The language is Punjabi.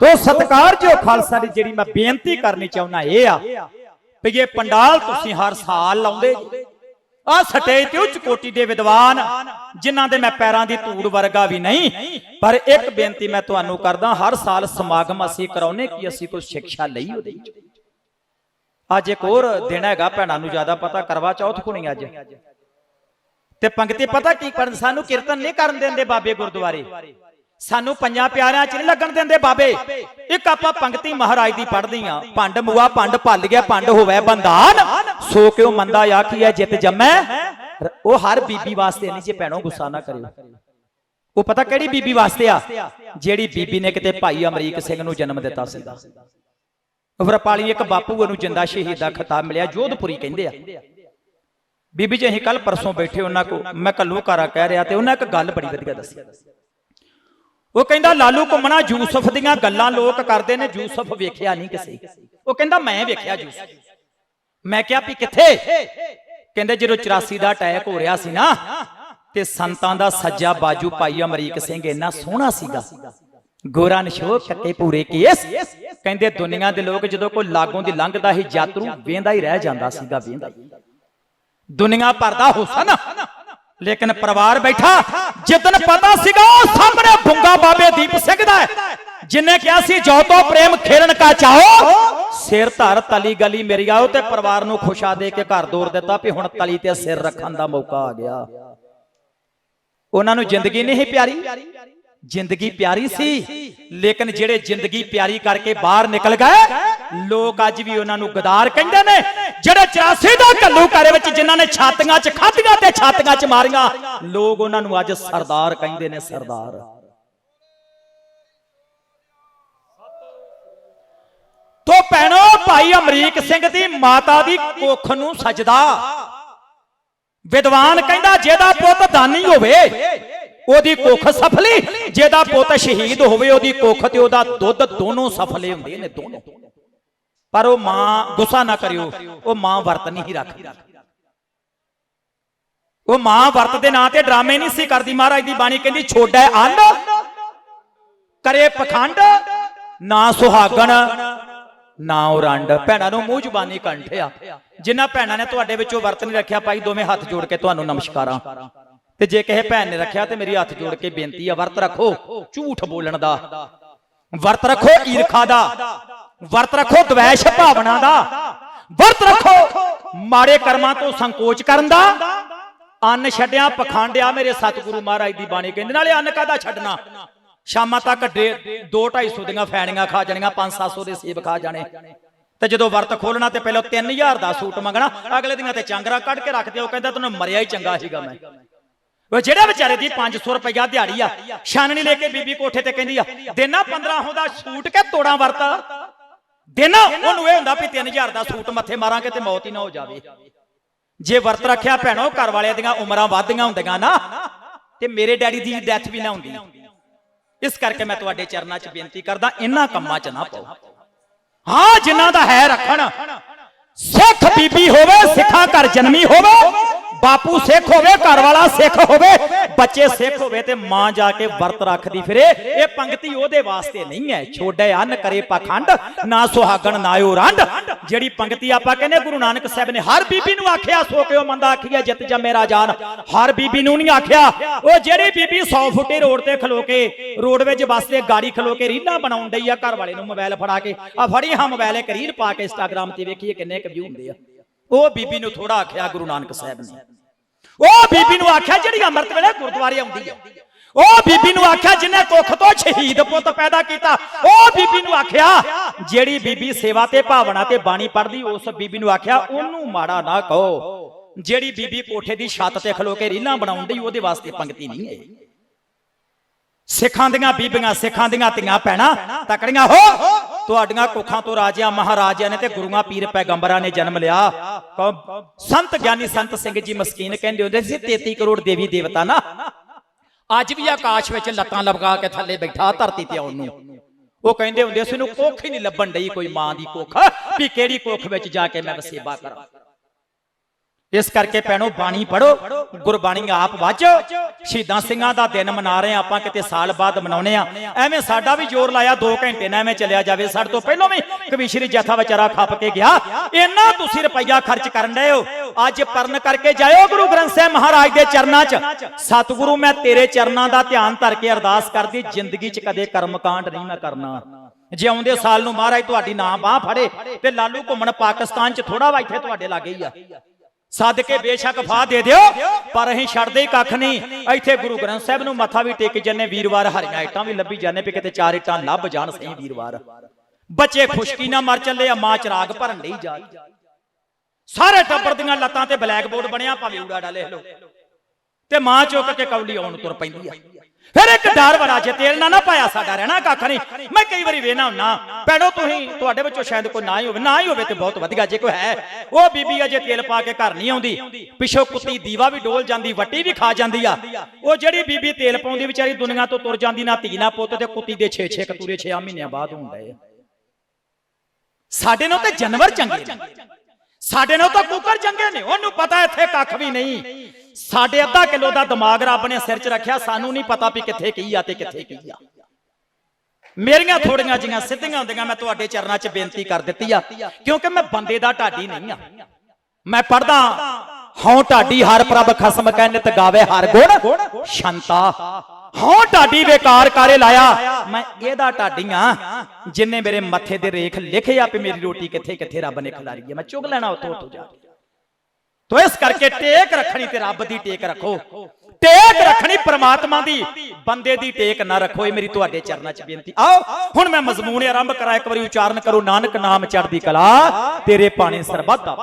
ਤੋ ਸਤਕਾਰ ਜੋ ਖਾਲਸਾ ਦੀ ਜਿਹੜੀ ਮੈਂ ਬੇਨਤੀ ਕਰਨੀ ਚਾਹੁੰਦਾ, ਇਹ ਆ ਵੀ ਇਹ ਪੰਡਾਲ ਤੁਸੀਂ ਹਰ ਸਾਲ ਲਾਉਂਦੇ ਆ ਸਟੇਜ ਤੇ ਉੱਚ ਕੋਟੀ ਦੇ ਵਿਦਵਾਨ, ਜਿਨ੍ਹਾਂ ਦੇ ਮੈਂ ਪੈਰਾਂ ਦੀ ਧੂੜ ਵਰਗਾ ਵੀ ਨਹੀਂ, ਪਰ ਇੱਕ ਬੇਨਤੀ ਮੈਂ ਤੁਹਾਨੂੰ ਕਰਦਾ, ਹਰ ਸਾਲ ਸਮਾਗਮ ਅਸੀਂ ਕਰਾਉਨੇ ਕਿ ਅਸੀਂ ਕੋਈ ਸਿੱਖਿਆ ਲਈ ਉਹਦੇ ਵਿੱਚ। ਅੱਜ ਇੱਕ ਹੋਰ ਦਿਨ ਹੈਗਾ, ਭੈਣਾਂ ਨੂੰ ਜ਼ਿਆਦਾ ਪਤਾ, ਕਰਵਾ ਚੌਥ ਕੁਣੀ ਅੱਜ। ਤੇ ਪੰਕਤੀ ਪਤਾ ਕੀ ਕਰਨ, ਸਾਨੂੰ ਕੀਰਤਨ ਨਹੀਂ ਕਰਨ ਦਿੰਦੇ ਬਾਬੇ ਗੁਰਦੁਆਰੇ। ਸਾਨੂੰ ਪੰਜਾਂ ਪਿਆਰਿਆਂ ਚ ਨਹੀਂ ਲੱਗਣ ਦਿੰਦੇ ਬਾਬੇ। ਇੱਕ ਆਪਾਂ ਪੰਕਤੀ ਮਹਾਰਾਜ ਦੀ ਪੜ੍ਹਦੀ ਆ ਭੰਡ ਮੂਆ, ਭੰਡ ਭੱਲ ਗਿਆ, ਭੰਡ ਹੋਵੇ ਬੰਧਾਨ। ਸੋ ਕਿਉ ਮੰਦਾ ਆਖੀਐ ਜਿਤ ਜੰਮੈ। ਉਹ ਹਰ ਬੀਬੀ ਵਾਸਤੇ ਨਹੀਂ, ਜੇ ਭੈਣੋ ਗੁੱਸਾ ਨਾ ਕਰਿਓ। ਉਹ ਪਤਾ ਕਿਹੜੀ ਬੀਬੀ ਵਾਸਤੇ ਆ? ਜਿਹੜੀ ਬੀਬੀ ਨੇ ਕਿਤੇ ਭਾਈ ਅਮਰੀਕ ਸਿੰਘ ਨੂੰ ਜਨਮ ਦਿੱਤਾ ਸੀ। ਵਰਪਾਲੀ ਇੱਕ ਬਾਪੂ ਨੂੰ ਜਿੰਦਾ ਸ਼ਹੀਦ ਦਾ ਖਿਤਾਬ ਮਿਲਿਆ, ਜੋਧਪੁਰੀ ਕਹਿੰਦੇ ਆ। ਬੀਬੀ ਜੀ, ਅਸੀਂ ਕੱਲ ਪਰਸੋਂ ਬੈਠੇ ਉਹਨਾਂ ਕੋ ਮੈਂ ਕੱਲੂ ਕਾਰਾ ਕਹਿ ਰਿਹਾ ਤੇ ਉਹਨਾਂ ਇੱਕ ਗੱਲ ਬੜੀ ਵਧੀਆ ਦੱਸੀ। ਉਹ ਕਹਿੰਦਾ, ਲਾਲੂ ਘੁੰਮਣਾ ਯੂਸਫ ਦੀਆਂ ਗੱਲਾਂ ਲੋਕ ਕਰਦੇ ਨੇ, ਯੂਸਫ ਵੇਖਿਆ ਨਹੀਂ ਕਿਸੇ। ਉਹ ਕਹਿੰਦਾ, ਮੈਂ ਵੇਖਿਆ ਯੂਸਫ। ਮੈਂ ਕਿਹਾ ਵੀ ਕਿੱਥੇ? ਕਹਿੰਦੇ, ਜਦੋਂ 84 ਦਾ ਅਟੈਕ ਹੋ ਰਿਹਾ ਸੀ ਨਾ, ਤੇ ਸੰਤਾਂ ਦਾ ਸੱਜਾ ਬਾਜੂ ਪਾਈ ਅਮਰੀਕ ਸਿੰਘ ਇੰਨਾ ਸੋਹਣਾ ਸੀਗਾ। ਗੋਰਾ ਨਸ਼ੋ ਕੱਕੇ ਪੂਰੇ ਕੇਸ। ਕਹਿੰਦੇ, ਦੁਨੀਆ ਦੇ ਲੋਕ ਜਦੋਂ ਕੋਈ ਲਾਗੋਂ ਦੀ ਲੰਘਦਾ ਹੀ ਯਾਤਰੂ ਵੇਂਦਾ ਹੀ ਰਹਿ ਜਾਂਦਾ ਸੀਗਾ, ਵੇਂਦਾ ਦੁਨੀਆ ਭਰ ਦਾ ਹੁਸਨ ਲੇਕਿਨ ਪਰਿਵਾਰ ਬੈਠਾ ਜਿੱਦਨ ਪਤਾ ਸੀਗਾ ਉਹ ਸਾਹਮਣੇ ਬੁੰਗਾ ਬਾਬੇ ਦੀਪ ਸਿੰਘ ਦਾ ਜਿਨੇ ਕਿਹਾ ਸੀ ਜੋ ਤੋ ਪ੍ਰੇਮ ਖੇਰਨ ਕਾ ਚਾਹੋ। ਸਿਰ ਧਰ ਤਲੀ ਗਲੀ ਮੇਰੀ ਆਓ ਤੇ ਪਰਿਵਾਰ ਨੂੰ ਖੁਸ਼ਾ ਦੇ ਕੇ ਘਰ ਦੌੜ ਦਿੱਤਾ ਵੀ ਹੁਣ ਤਲੀ ਤੇ ਸਿਰ ਰੱਖਣ ਦਾ ਮੌਕਾ ਆ ਗਿਆ। ਉਹਨਾਂ ਨੂੰ ਜ਼ਿੰਦਗੀ ਨਹੀਂ ਪਿਆਰੀ। ਜ਼ਿੰਦਗੀ ਪਿਆਰੀ ਸੀ, ਲੇਕਿਨ ਜਿਹੜੇ ਜ਼ਿੰਦਗੀ ਪਿਆਰੀ ਕਰਕੇ ਬਾਹਰ ਨਿਕਲ ਗਏ ਲੋਕ ਅੱਜ ਵੀ ਉਹਨਾਂ ਨੂੰ ਗਦਾਰ ਕਹਿੰਦੇ ਨੇ, ਜਿਹੜੇ 84 ਦਾ ਕੱਲੂ ਘਰੇ ਵਿੱਚ ਜਿਨ੍ਹਾਂ ਨੇ ਛਾਤੀਆਂ 'ਚ ਖਾਧੀਆਂ ਤੇ ਛਾਤੀਆਂ 'ਚ ਮਾਰੀਆਂ, ਲੋਕ ਉਹਨਾਂ ਨੂੰ ਅੱਜ ਸਰਦਾਰ ਕਹਿੰਦੇ ਨੇ ਸਰਦਾਰ। ਤੋ ਭੈਣੋ, ਭਾਈ ਅਮਰੀਕ ਸਿੰਘ ਦੀ ਮਾਤਾ ਦੀ ਕੁੱਖ ਨੂੰ ਸਜਦਾ। ਵਿਦਵਾਨ ਕਹਿੰਦਾ, ਜਿਹਦਾ ਪੁੱਤ ਦਾਨੀ ਹੋਵੇ, ਉਹਦੀ ਕੁੱਖ ਸਫਲੀ, ਜਿਹਦਾ ਪੁੱਤ ਸ਼ਹੀਦ ਹੋਵੇ, ਉਹਦੀ ਕੁੱਖ ਤੇ ਉਹਦਾ ਦੁੱਧ ਦੋਨੋਂ ਸਫਲੇ ਹੁੰਦੇ ਨੇ, ਦੋਨੋਂ। ਪਰ ਉਹ ਮਾਂ ਗੁੱਸਾ ਨਾ ਕਰਿਓ, ਉਹ ਮਾਂ ਵਰਤ ਨਹੀਂ ਰੱਖਦੀ। ਉਹ ਮਾਂ ਵਰਤ ਦੇ ਨਾਂ ਤੇ ਡਰਾਮੇ ਨਹੀਂ ਸੀ ਕਰਦੀ। ਮਹਾਰਾਜ ਦੀ ਬਾਣੀ ਕਹਿੰਦੀ ਛੋੜੈ ਅੰਨ ਕਰੇ ਪਖੰਡ, ਨਾ ਸੁਹਾਗਣ, ਨਾ ਉਰੰਡ। ਭੈਣਾਂ ਨੂੰ ਮੂੰਹ ਜ਼ੁਬਾਨੀ ਕੰਠਿਆ। ਜਿਨ੍ਹਾਂ ਭੈਣਾਂ ਨੇ ਤੁਹਾਡੇ ਵਿੱਚੋਂ ਵਰਤ ਨਹੀਂ ਰੱਖਿਆ, ਭਾਈ, ਦੋਵੇਂ ਹੱਥ ਜੋੜ ਕੇ ਤੁਹਾਨੂੰ ਨਮਸਕਾਰਾਂ। ਤੇ ਜੇ ਕਿਸੇ ਭੈਣ ਨੇ ਰੱਖਿਆ, ਤੇ ਮੇਰੀ ਹੱਥ ਜੋੜ ਕੇ ਬੇਨਤੀ ਆ, ਵਰਤ ਰੱਖੋ, ਝੂਠ ਬੋਲਣ ਦਾ। ਵਰਤ ਰੱਖੋ ਈਰਖਾ ਦਾ। ਵਰਤ ਰੱਖੋ ਦਵੈਸ਼ ਭਾਵਨਾ ਦਾ। ਵਰਤ ਰੱਖੋ। ਮਾੜੇ ਕਰਮਾਂ ਤੋਂ ਸੰਕੋਚ ਕਰਨ ਦਾ। ਅੰਨ ਛੱਡਿਆ, ਪਖੰਡਿਆ, ਮੇਰੇ ਸਤਿਗੁਰੂ ਮਹਾਰਾਜ ਦੀ ਬਾਣੀ ਕਹਿੰਦੇ, ਨਾਲੇ ਅੰਨ ਕਾਦਾ ਛੱਡਣਾ? ਸ਼ਾਮਾਂ ਤੱਕ 2 250 ਦੀਆਂ ਫੈਣੀਆਂ ਖਾ ਜਾਣੀਆਂ 5-700 ਦੇ ਸੇਬ ਖਾ ਜਾਣੇ। ਤੇ ਜਦੋਂ ਵਰਤ ਖੋਲਣਾ ਤੇ ਪਹਿਲਾਂ 3000 ਦਾ ਸੂਟ ਮੰਗਣਾ, ਅਗਲੇ ਦਿਨਾਂ ਤੇ ਚੰਗਰਾ ਕੱਢ ਕੇ ਰੱਖ ਦਿਆ ਕਹਿੰਦਾ, ਤੈਨੂੰ ਮਰਿਆ ਹੀ ਚੰਗਾ ਸੀਗਾ ਮੈਂ। ਉਹ ਜਿਹੜੇ ਵਿਚਾਰੇ ਦੀ 500 ਰੁਪਇਆ ਦਿਹਾੜੀ ਆ, ਛਾਨਣੀ ਲੈ ਕੇ ਬੀਬੀ ਕੋਠੇ ਤੇ ਕਹਿੰਦੀ ਆ, ਦੇਣਾ 15 ਦਾ ਸੂਟ ਕੇ ਤੋੜਾਂ ਵਰਤ? ਦੇਣਾ ਉਹਨੂੰ ਇਹ ਹੁੰਦਾ ਵੀ 3000 ਦਾ ਸੂਟ ਮੱਥੇ ਮਾਰਾਂਗੇ ਤੇ ਮੌਤ ਹੀ ਨਾ ਹੋ ਜਾਵੇ। ਜੇ ਵਰਤ ਰੱਖਿਆ ਭੈਣੋ, ਘਰ ਵਾਲਿਆਂ ਦੀਆਂ ਉਮਰਾਂ ਵੱਧਦੀਆਂ ਹੁੰਦੀਆਂ ਨਾ, ਤੇ ਮੇਰੇ ਡੈਡੀ ਦੀ ਡੈਥ ਵੀ ਨਾ ਹੁੰਦੀ। ਇਸ ਕਰਕੇ ਮੈਂ ਤੁਹਾਡੇ ਚਰਨਾਂ 'ਚ ਬੇਨਤੀ ਕਰਦਾ ਇਹਨਾਂ ਕੰਮਾਂ 'ਚ ਨਾ ਪਾਓ। ਹਾਂ, ਜਿਨ੍ਹਾਂ ਦਾ ਹੈ ਰੱਖਣ, ਸਿੱਖ ਬੀਬੀ ਹੋਵੇ, ਸਿੱਖਾਂ ਘਰ ਜਨਮੀ ਹੋਵੇ, ਬਾਪੂ ਸਿੱਖ ਹੋਵੇ, ਘਰ ਵਾਲਾ ਸਿੱਖ ਹੋਵੇ ਬੱਚੇ ਸਿੱਖ ਹੋਵੇ ਤੇ ਮਾਂ ਜਾ ਕੇ ਵਰਤ ਰੱਖਦੀ ਫਿਰੇ, ਇਹ ਪੰਕਤੀ ਉਹਦੇ ਵਾਸਤੇ ਨਹੀਂ ਹੈ। ਛੋਡੇ ਅੰਨ ਕਰੇ ਪਖੰਡ, ਨਾ ਸੁਹਾਗਣ, ਨਾ ਰੰਡ। ਜਿਹੜੀ ਪੰਕਤੀ ਆਪਾਂ ਕਹਿੰਦੇ, ਗੁਰੂ ਨਾਨਕ ਸਾਹਿਬ ਨੇ ਹਰ ਬੀਬੀ ਨੂੰ ਆਖਿਆ, ਸੋ ਕਿਉ ਮੰਦਾ ਆਖੀਆ ਜਿਤ ਜੰਮੇ ਰਾਜਾਨ ਹਰ ਬੀਬੀ ਨੂੰ ਨਹੀਂ ਆਖਿਆ। ਉਹ ਜਿਹੜੀ ਬੀਬੀ 100 ਫੁੱਟੇ ਰੋਡ ਤੇ ਖਲੋ ਕੇ ਰੋਡਵੇਜ ਬੱਸ ਤੇ ਗਾੜੀ ਖਲੋ ਕੇ ਰੀਲਾਂ ਬਣਾਉਣ ਡਈ ਆ, ਘਰ ਵਾਲੇ ਨੂੰ ਮੋਬਾਈਲ ਫੜਾ ਕੇ ਆ ਫੜੀ ਹਾਂ ਮੋਬਾਈਲ, ਇੱਕ ਰੀਲ ਪਾ ਕੇ ਇੰਸਟਾਗ੍ਰਾਮ ਤੇ ਵੇਖੀਏ ਕਿੰਨੇ ਕੁ ਵਿਊ ਹੁੰਦੇ ਆ। ਉਹ ਬੀਬੀ ਨੂੰ ਥੋੜਾ ਆਖਿਆ ਗੁਰੂ ਨਾਨਕ ਸਾਹਿਬ ਨੇ। ਉਹ ਬੀਬੀ ਨੂੰ ਆਖਿਆ ਜਿਹੜੀ ਅੰਮ੍ਰਿਤ ਵੇਲੇ ਗੁਰਦੁਆਰੇ ਆਉਂਦੀ ਆ। ਉਹ ਬੀਬੀ ਨੂੰ ਆਖਿਆ ਜਿਨੇ ਕੁੱਖ ਤੋਂ ਸ਼ਹੀਦ ਪੁੱਤ ਪੈਦਾ ਕੀਤਾ, ਉਹ ਬੀਬੀ ਨੂੰ ਆਖਿਆ, ਜਿਹੜੀ ਬੀਬੀ ਸੇਵਾ ਤੇ, ਭਾਵਨਾ ਤੇ ਬਾਣੀ ਪੜਦੀ ਉਸ ਬੀਬੀ ਨੂੰ ਆਖਿਆ, ਉਹਨੂੰ ਮਾੜਾ ਨਾ ਕਹੋ। ਜਿਹੜੀ ਬੀਬੀ ਕੋਠੇ ਦੀ ਛੱਤ ਤੇ ਖਲੋ ਕੇ ਰੀਲਾਂ ਬਣਾਉਂਦੀ ਉਹਦੇ ਵਾਸਤੇ ਪੰਕਤੀ ਨਹੀਂ ਹੈ। ਸਿੱਖਾਂ ਦੀਆਂ ਬੀਬੀਆਂ, ਸਿੱਖਾਂ ਦੀਆਂ ਧੀਆਂ, ਭੈਣਾਂ, ਤਕੜੀਆਂ ਹੋ ਤੁਹਾਡੀਆਂ ਕੁੱਖਾਂ ਤੋਂ ਰਾਜਿਆਂ, ਮਹਾਰਾਜਿਆਂ ਨੇ ਤੇ ਗੁਰੂਆਂ, ਪੀਰ ਪੈਗੰਬਰਾਂ ਨੇ ਜਨਮ ਲਿਆ। ਸੰਤ ਗਿਆਨੀ ਸੰਤ ਸਿੰਘ ਜੀ ਮਸਕੀਨ ਕਹਿੰਦੇ ਹੁੰਦੇ ਸੀ 33 ਕਰੋੜ ਦੇਵੀ ਦੇਵਤਾ ਨਾ। ਅੱਜ ਵੀ ਆਕਾਸ਼ ਵਿੱਚ ਲੱਤਾਂ ਲਪਕਾ ਕੇ ਥੱਲੇ ਬੈਠਾ, ਧਰਤੀ ਤੇ ਆਉਣ ਨੂੰ। ਉਹ ਕਹਿੰਦੇ ਹੁੰਦੇ ਸੀ ਨੂੰ ਕੁੱਖ ਹੀ ਨਹੀਂ ਲੱਭਣ ਡਈ ਕੋਈ ਮਾਂ ਦੀ ਕੁੱਖ, ਵੀ ਕਿਹੜੀ ਕੁੱਖ ਵਿੱਚ ਜਾ ਕੇ ਮੈਂ ਵਸੇਬਾ ਕਰਾਂ। ਇਸ ਕਰਕੇ ਭੈਣੋ ਬਾਣੀ ਪੜੋ ਗੁਰਬਾਣੀ ਆਪ ਵਾਚੋ। ਸ਼ਹੀਦਾਂ ਸਿੰਘਾਂ ਦਾ ਦਿਨ ਮਨਾ ਰਹੇ ਹਾਂ, ਆਪਾਂ ਕਿਤੇ ਸਾਲ ਬਾਅਦ ਮਨਾਉਨੇ ਆ ਐਵੇਂ ਸਾਡਾ ਵੀ ਜ਼ੋਰ ਲਾਇਆ 2 ਘੰਟੇ ਨਾਲ ਐਵੇਂ ਚੱਲਿਆ ਜਾਵੇ। ਸਾਡੇ ਤੋਂ ਪਹਿਲਾਂ ਵੀ ਕਵੀਸ਼ਰੀ ਜਥਾ ਵਿਚਾਰਾ ਖੱਪ ਕੇ ਗਿਆ। ਇੰਨਾ ਤੁਸੀਂ ਰੁਪਈਆ ਖਰਚ ਕਰਨ ਡਏ ਹੋ। ਅੱਜ ਪਰਨ ਕਰਕੇ ਜਾਇਓ ਗੁਰੂ ਗ੍ਰੰਥ ਸਾਹਿਬ ਮਹਾਰਾਜ ਦੇ ਚਰਨਾਂ 'ਚ। ਸਤਿਗੁਰੂ, ਮੈਂ ਤੇਰੇ ਚਰਨਾਂ ਦਾ ਧਿਆਨ ਧਰ ਕੇ ਅਰਦਾਸ ਕਰਦੀ, ਜ਼ਿੰਦਗੀ 'ਚ ਕਦੇ ਕਰਮਕਾਂਡ ਨਹੀਂ ਮੈਂ ਕਰਨਾ। ਜੇ ਆਉਂਦੇ ਸਾਲ ਨੂੰ ਮਹਾਰਾਜ ਤੁਹਾਡੀ ਨਾਂ ਬਾਹ ਫੜੇ ਤੇ ਲਾਲੂ ਘੁੰਮਣ ਪਾਕਿਸਤਾਨ 'ਚ ਥੋੜਾ ਵਾ ਇੱਥੇ ਤੁਹਾਡੇ ਲਾਗੇ ਹੀ ਆ। ਸੱਦ ਕੇ ਬੇਸ਼ੱਕ ਫਾ ਦੇ ਦਿਓ ਪਰ ਅਸੀਂ ਛੱਡਦੇ ਹੀ ਕੱਖ ਨਹੀਂ। ਇੱਥੇ ਗੁਰੂ ਗ੍ਰੰਥ ਸਾਹਿਬ ਨੂੰ ਮੱਥਾ ਵੀ ਟੇਕ ਜੰਨੇ ਵੀਰਵਾਰ ਹਰੀਆਂ ਇੱਟਾਂ ਵੀ ਲੱਭੀ ਜਾਂਦੇ ਵੀ ਕਿਤੇ ਚਾਰ ਇੱਟਾਂ ਲੱਭ ਜਾਣ ਸਹੀ ਵੀਰਵਾਰ। ਬੱਚੇ ਖੁਸ਼ਕੀ ਨਾਲ ਮਰ ਚੱਲੇ ਆ ਮਾਂ ਚਰਾਗ ਭਰਨ ਨਹੀਂ ਜਾ। ਸਾਰੇ ਟੱਬਰ ਦੀਆਂ ਲੱਤਾਂ ਤੇ ਬਲੈਕ ਬੋਰਡ ਬਣਿਆ ਭਾਵੇਂ ਊੜਾ ਲਿਖ ਲਓ। ਤੇ ਮਾਂ ਚੁੱਕ ਕੇ ਕੌਲੀ ਆਉਣ ਤੁਰ ਪੈਂਦੀ ਆ। ਫਿਰ ਇੱਕ ਡਰ ਬੜਾ ਜੇ ਤੇਲ ਨਾ ਨਾ ਪਾਇਆ ਸਾਡਾ ਰਹਿਣਾ ਕੱਖ ਨਹੀਂ। ਮੈਂ ਕਈ ਵਾਰੀ ਵੇਨਾ ਹੁੰਨਾ, ਭੈਣੋ ਤੁਸੀਂ ਤੁਹਾਡੇ ਵਿੱਚੋਂ ਸ਼ਾਇਦ ਕੋਈ ਨਾ ਹੀ ਹੋਵੇ, ਨਾ ਹੀ ਹੋਵੇ ਤੇ ਬਹੁਤ ਵਧੀਆ ਜੇ ਕੋਈ ਹੈ। ਉਹ ਬੀਬੀ ਅਜੇ ਤੇਲ ਪਾ ਕੇ ਘਰ ਨਹੀਂ ਆਉਂਦੀ। ਪਿਛੋ ਕੁੱਤੀ ਦੀਵਾ ਵੀ ਡੋਲ ਜਾਂਦੀ, ਵੱਟੀ ਵੀ ਖਾ ਜਾਂਦੀ ਆ। ਉਹ ਜਿਹੜੀ ਬੀਬੀ ਤੇਲ ਪਾਉਂਦੀ ਵਿਚਾਰੀ ਦੁਨੀਆ ਤੋਂ ਤੁਰ ਜਾਂਦੀ ਨਾ ਧੀ, ਨਾ ਪੁੱਤ ਤੇ ਕੁੱਤੀ ਦੇ 6-6 ਕਤੂਰੇ 6 ਮਹੀਨਿਆਂ ਬਾਅਦ ਹੁੰਦੇ ਆ ਸਾਡੇ ਨਾਲ ਤੇ ਜਾਨਵਰ ਚੰਗੇ ਨੇ। ਸਾਡੇ ਨਾਲ ਤਾਂ ਕੁੱਕਰ ਚੰਗੇ ਨੇ, ਉਹਨੂੰ ਪਤਾ ਇੱਥੇ ਕੱਖ ਵੀ ਨਹੀਂ। ਸਾਡੇ ਅੱਧਾ ਕਿਲੋ ਦਾ ਦਿਮਾਗ ਰੱਬ ਨੇ ਸਿਰ 'ਚ ਰੱਖਿਆ, ਸਾਨੂੰ ਨਹੀਂ ਪਤਾ ਵੀ ਕਿੱਥੇ ਕੀ ਆ ਤੇ ਕਿੱਥੇ ਕੀ ਆ। ਮੇਰੀਆਂ ਥੋੜੀਆਂ ਜੀਆਂ ਸਿੱਧੀਆਂ ਹੁੰਦੀਆਂ, ਮੈਂ ਤੁਹਾਡੇ ਚਰਨਾਂ 'ਚ ਬੇਨਤੀ ਕਰ ਦਿੱਤੀ ਆ, ਕਿਉਂਕਿ ਮੈਂ ਬੰਦੇ ਦਾ ਢਾਡੀ ਨਹੀਂ ਆ। ਮੈਂ ਪੜਦਾ ਹਉ ਢਾਡੀ ਹਰ ਪ੍ਰਭ ਖਸਮ ਕੈ ਨਿਤ ਗਾਵੇ ਹਰ ਗੁਣ ਸ਼ੰਤਾ। ਹਉ ਢਾਡੀ ਬੇਕਾਰ ਕਾਰੇ ਲਾਇਆ। ਮੈਂ ਇਹਦਾ ਢਾਡੀਆਂ। ਜਿੰਨੇ ਮੇਰੇ ਮੱਥੇ ਦੇ ਰੇਖ ਲਿਖਿਆ ਵੀ ਮੇਰੀ ਰੋਟੀ ਕਿੱਥੇ ਕਿੱਥੇ ਰੱਬ ਨੇ ਖਿਲਾਰੀ ਹੈ ਮੈਂ ਚੁਗ ਲੈਣਾ ਉਤੋਂ ਉਤੋਂ ਜਾ ਕੇ। ਤੋ ਇਸ ਕਰਕੇ ਟੇਕ ਰੱਖਣੀ ਤੇ ਰੱਬ ਦੀ ਟੇਕ ਰੱਖੋ। ਟੇਕ ਰੱਖਣੀ ਪ੍ਰਮਾਤਮਾ ਦੀ। ਬੰਦੇ ਦੀ ਟੇਕ ਨਾ ਰੱਖੋ ਇਹ ਮੇਰੀ ਤੁਹਾਡੇ ਚਰਨਾਂ 'ਚ ਬੇਨਤੀ। ਆਓ ਹੁਣ ਮੈਂ ਮਜ਼ਮੂਨ ਆਰੰਭ ਕਰਾਂ ਇੱਕ ਵਾਰੀ ਉਚਾਰਨ ਕਰੋ ਨਾਨਕ ਨਾਮ ਚੜ੍ਹਦੀ ਕਲਾ ਤੇਰੇ ਪਾਣੀ ਸਰਬੱਤ ਦਾ